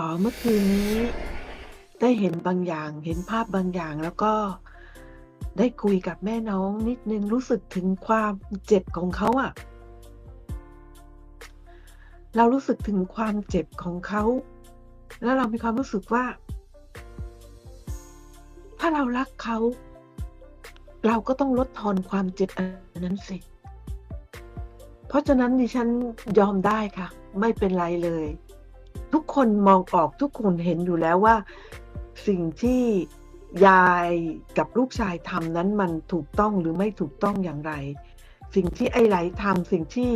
ป๋อเมื่อคืนนี้ ได้เห็นบางอย่าง เห็นภาพบางอย่างแล้วก็ได้คุยกับแม่น้องนิดนึงรู้สึกถึงความเจ็บของเขาอะเรารู้สึกถึงความเจ็บของเขา แล้วเรามีความรู้สึกว่า ถ้าเรารักเขา เราก็ต้องลดทอนความเจ็บอันนั้นสิ เพราะฉะนั้นดิฉันยอมได้ค่ะ ไม่เป็นไรเลย ทุกคนมองออกทุกคนเห็นอยู่แล้วว่า สิ่งที่ยายกับลูกชายทำนั้นมันถูกต้องหรือไม่ถูกต้องอย่างไร สิ่งที่ไอ้ไหลทำสิ่งที่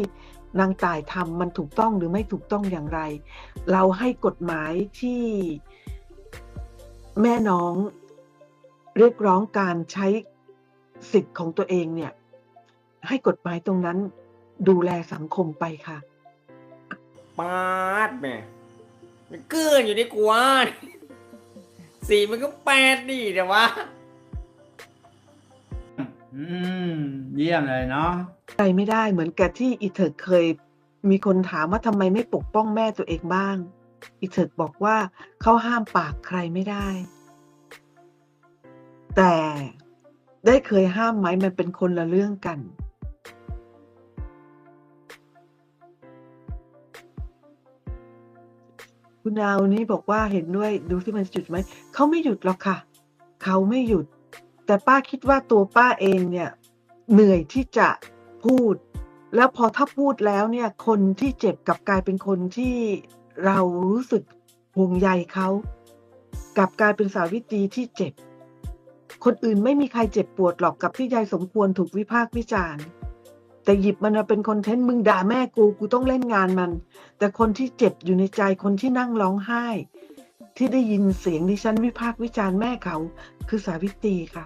นางตายทำมันถูกต้องหรือไม่ถูกต้องอย่างไร เราให้กฎหมายที่แม่น้องเรียกร้องการใช้สิทธิ์ของตัวเองเนี่ย ให้กฎหมายตรงนั้นดูแลสังคมไปค่ะ ปาดแม่ มันเกื้ออยู่ในกวาดสีมันก็แปดดีเดี๋ยววะ อืม เยี่ยมเลยเนาะ ใจไม่ได้เหมือนกับที่อีเถิกเคย มีคนถามว่าทำไมไม่ปกป้องแม่ตัวเองบ้าง อีเถิกบอกว่าเขาห้ามปากใครไม่ได้ แต่ได้เคยห้ามไหมมันเป็นคนละเรื่องกัน คุณดาวนี้บอกว่าเห็นด้วยดูที่มันหยุดไหมเขาไม่หยุดหรอกค่ะ เขาไม่หยุด แต่ป้าคิดว่าตัวป้าเองเนี่ยเหนื่อยที่จะพูด แล้วพอถ้าพูดแล้วเนี่ยคนที่เจ็บกับกลายเป็นคนที่เรารู้สึกห่วงใยเขากับกลายเป็นสาวิตรีที่เจ็บ คนอื่นไม่มีใครเจ็บปวดหรอกกับที่ยายสมควรถูกวิพากษ์วิจารณ์ แต่หยิบมันมาเป็นคอนเทนต์มึงด่าแม่กูกูต้องเล่นงานมัน แต่คนที่เจ็บอยู่ในใจคนที่นั่งร้องไห้ ที่ได้ยินเสียงดิฉันวิพากษ์วิจารณ์แม่เขาคือสาวิตรีค่ะ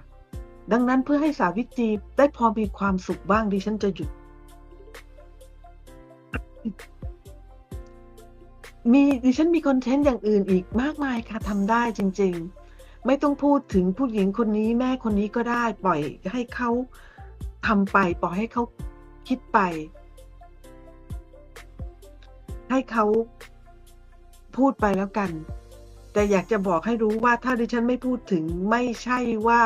ดังนั้นเพื่อให้สาวิตรีได้พอมีความสุขบ้างดิฉันจะหยุด มีดิฉันมีคอนเทนต์อย่างอื่นอีกมากมายค่ะทำได้จริง ๆ ไม่ต้องพูดถึงผู้หญิงคนนี้แม่คนนี้ก็ได้ ปล่อยให้เขาทำไปปล่อยให้เขา คิดไป ให้เขาพูดไปแล้วกัน แต่อยากจะบอกให้รู้ว่าถ้าดิฉันไม่พูดถึงไม่ใช่ว่า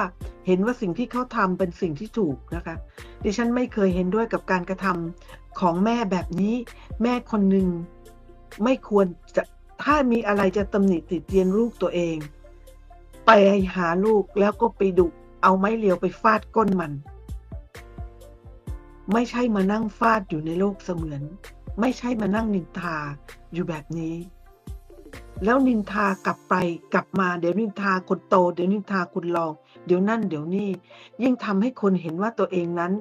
เห็นว่าสิ่งที่เขาทำเป็นสิ่งที่ถูกนะคะ ดิฉันไม่เคยเห็นด้วยกับการกระทำของแม่แบบนี้ แม่คนหนึ่งไม่ควรจะถ้ามีอะไรจะตำหนิติเตียนลูกตัวเอง ไปหาลูกแล้วก็ไปดุเอาไม้เลียวไปฟาดก้นมัน ไม่ใช่มานั่งฟาดอยู่ในโลกเสมือน ไม่ใช่มานั่งนินทาอยู่แบบนี้ แล้วนินทากลับไปกลับมาเดี๋ยวนินทาคนโต เดี๋ยวนินทาคนรองเดี๋ยวนั่นเดี๋ยวนี่ ยิ่งทำให้คนเห็นว่าตัวเองนั้น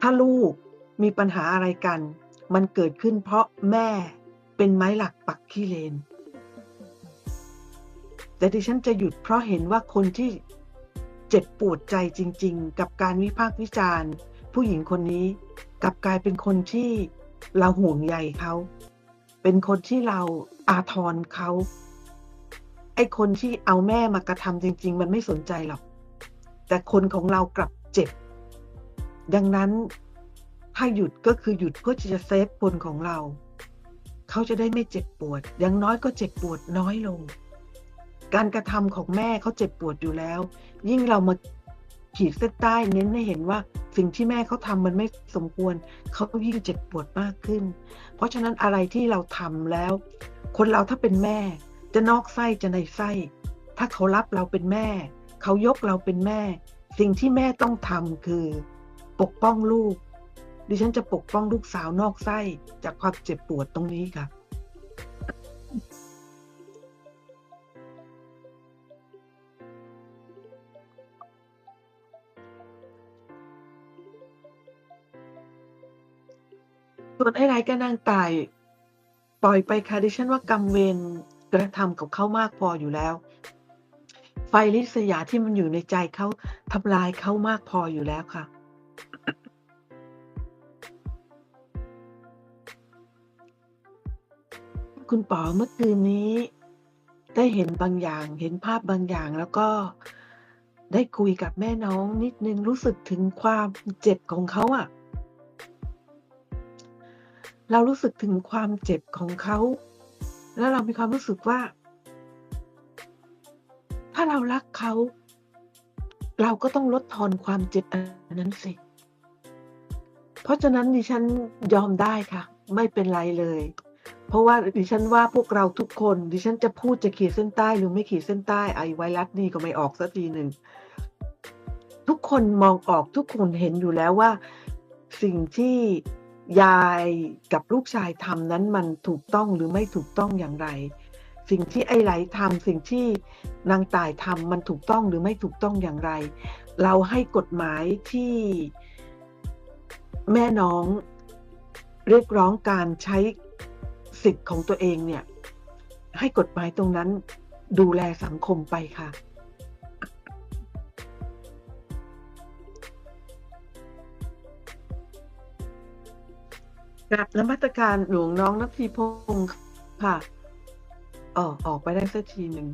ถ้าลูกมีปัญหาอะไรกัน มันเกิดขึ้นเพราะแม่เป็นไม้หลักปักขี้เลน แต่ดิฉันจะหยุดเพราะเห็นว่าคนที่เจ็บปวดใจจริง ๆ กับการวิพากษ์วิจารณ์ ผู้หญิงคนนี้กลับกลายเป็นคนที่เราห่วงใยเขา เป็นคนที่เราอาทรเขาไอ้คนที่เอาแม่มากระทำจริง ๆ มันไม่สนใจหรอก แต่คนของเรากลับเจ็บ ดังนั้นถ้าหยุดก็คือหยุดเพื่อที่จะเซฟคนของเรา เขาจะได้ไม่เจ็บปวด อย่างน้อยก็เจ็บปวดน้อยลง การกระทำของแม่เขาเจ็บปวดอยู่แล้ว ยิ่งเรามา ขีดเส้นใต้เน้นให้เห็นว่าสิ่งที่แม่เขาทำมันไม่สมควร เขายิ่งเจ็บปวดมากขึ้น เพราะฉะนั้นอะไรที่เราทำแล้ว คนเราถ้าเป็นแม่ จะนอกไส้จะในไส้ ถ้าเขารับเราเป็นแม่ เขายกเราเป็นแม่ สิ่งที่แม่ต้องทำคือ ปกป้องลูก ดิฉันจะปกป้องลูกสาวนอกไส้จากความเจ็บปวดตรงนี้ค่ะ วนไอ้ไรก็นางตาย ปล่อยไปค่ะดิฉันว่ากรรมเวรกระทำกับเขามากพออยู่แล้ว ไฟลิษยาที่มันอยู่ในใจเขาทำลายเขามากพออยู่แล้วค่ะ คุณป๋อเมื่อคืนนี้ ได้เห็นบางอย่าง เห็นภาพบางอย่างแล้วก็ได้คุยกับแม่น้องนิดนึงรู้สึกถึงความเจ็บของเขาอะ เรารู้สึกถึงความเจ็บของเขา แล้วเรามีความรู้สึกว่า ถ้าเรารักเขา เราก็ต้องลดทอนความเจ็บอันนั้นสิ เพราะฉะนั้นดิฉันยอมได้ค่ะ ไม่เป็นไรเลย เพราะว่าดิฉันว่าพวกเราทุกคน ดิฉันจะพูดจะขีดเส้นใต้หรือไม่ขีดเส้นใต้ไอไวรัสนี่ก็ไม่ออกสักทีหนึ่งทุกคนมองออกทุกคนเห็นอยู่แล้วว่า สิ่งที่ ยายกับลูกชายทำนั้นมันถูกต้องหรือไม่ถูกต้องอย่างไร สิ่งที่ไอ้ไหลทำสิ่งที่นางตายทำมันถูกต้องหรือไม่ถูกต้องอย่างไร เราให้กฎหมายที่แม่น้องเรียกร้องการใช้สิทธิ์ของตัวเองเนี่ย ให้กฎหมายตรงนั้นดูแลสังคมไปค่ะ กับนมัตการหลวงน้องนัทีพงศ์ค่ะออกออกไปได้สักทีหนึ่ง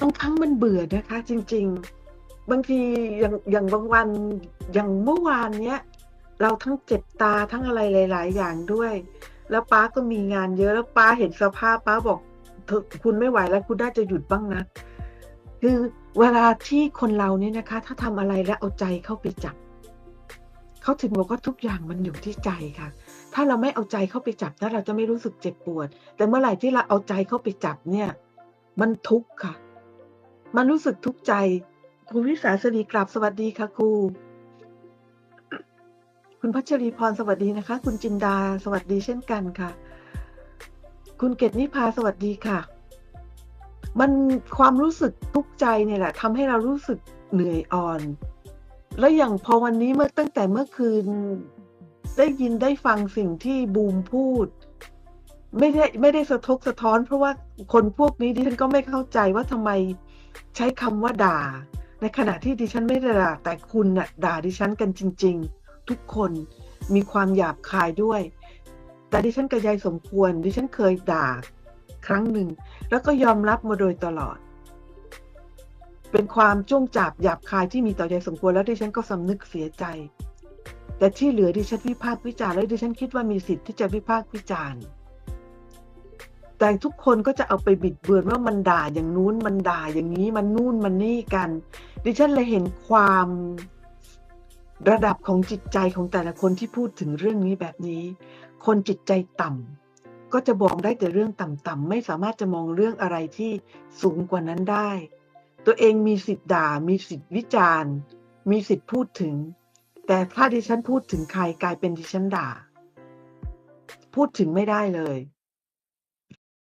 บางครั้งมันเบื่อนะคะ จริง ๆ บางทีอย่างอย่างบางวันอย่างเมื่อวานเนี้ย เราทั้งเจ็บตาทั้งอะไรหลาย ๆ อย่างด้วย แล้วป้าก็มีงานเยอะแล้วป้าเห็นสภาพป้าบอกคุณไม่ไหวแล้วคุณน่าจะหยุดบ้างนะคือเวลาที่คนเราเนี่ยนะคะ ถ้าทำอะไรแล้วเอาใจเข้าไปจับ เขาถึงบอกว่าทุกอย่างมันอยู่ที่ใจค่ะ ถ้าเราไม่เอาใจเข้าไปจับนะเราจะไม่รู้สึกเจ็บปวด แต่เมื่อไหร่ที่เราเอาใจเข้าไปจับเนี่ย มันทุกข์ค่ะ มันรู้สึกทุกข์ใจคุณวิสาสรีกราบสวัสดีค่ะครูคุณพัชรีพรสวัสดีนะคะ คุณจินดาสวัสดีเช่นกันค่ะ คุณเกตนิพาสวัสดีค่ะ มันความรู้สึกทุกข์ใจเนี่ยแหละทำให้เรารู้สึกเหนื่อยอ่อน แล้วอย่างพอวันนี้เมื่อตั้งแต่เมื่อคืน ได้ยินได้ฟังสิ่งที่บูมพูด ไม่ได้ไม่ได้สะทกสะท้อน เพราะว่าคนพวกนี้ดิฉันก็ไม่เข้าใจว่าทำไมใช้คำว่าด่า ในขณะที่ดิฉันไม่ได้ด่าแต่คุณน่ะด่าดิฉันกันจริง ๆ ทุกคนมีความหยาบคายด้วย แต่ดิฉันกับยายสมควร ดิฉันเคยด่าครั้งหนึ่ง แล้วก็ยอมรับมาโดยตลอด เป็นความจ้วงจับหยาบคายที่มีต่อยายสมควรแล้วดิฉันก็สำนึกเสียใจ แต่ที่เหลือดิฉันวิพากษ์วิจารณ์แล้วดิฉันคิดว่ามีสิทธิ์ที่จะวิพากษ์วิจารณ์แต่ทุกคนก็จะเอาไปบิดเบือนว่ามันด่าอย่างนู้นมันด่าอย่างนี้มันนู่นมันนี่กัน ดิฉันเลยเห็นความระดับของจิตใจของแต่ละคนที่พูดถึงเรื่องนี้แบบนี้ คนจิตใจต่ำก็จะมองได้แต่เรื่องต่ำๆไม่สามารถจะมองเรื่องอะไรที่สูงกว่านั้นได้ ตัวเองมีสิทธิ์ด่า มีสิทธิ์วิจารณ์ มีสิทธิ์พูดถึง แต่ถ้าดิฉันพูดถึงใครกลายเป็นดิฉันด่า พูดถึงไม่ได้เลย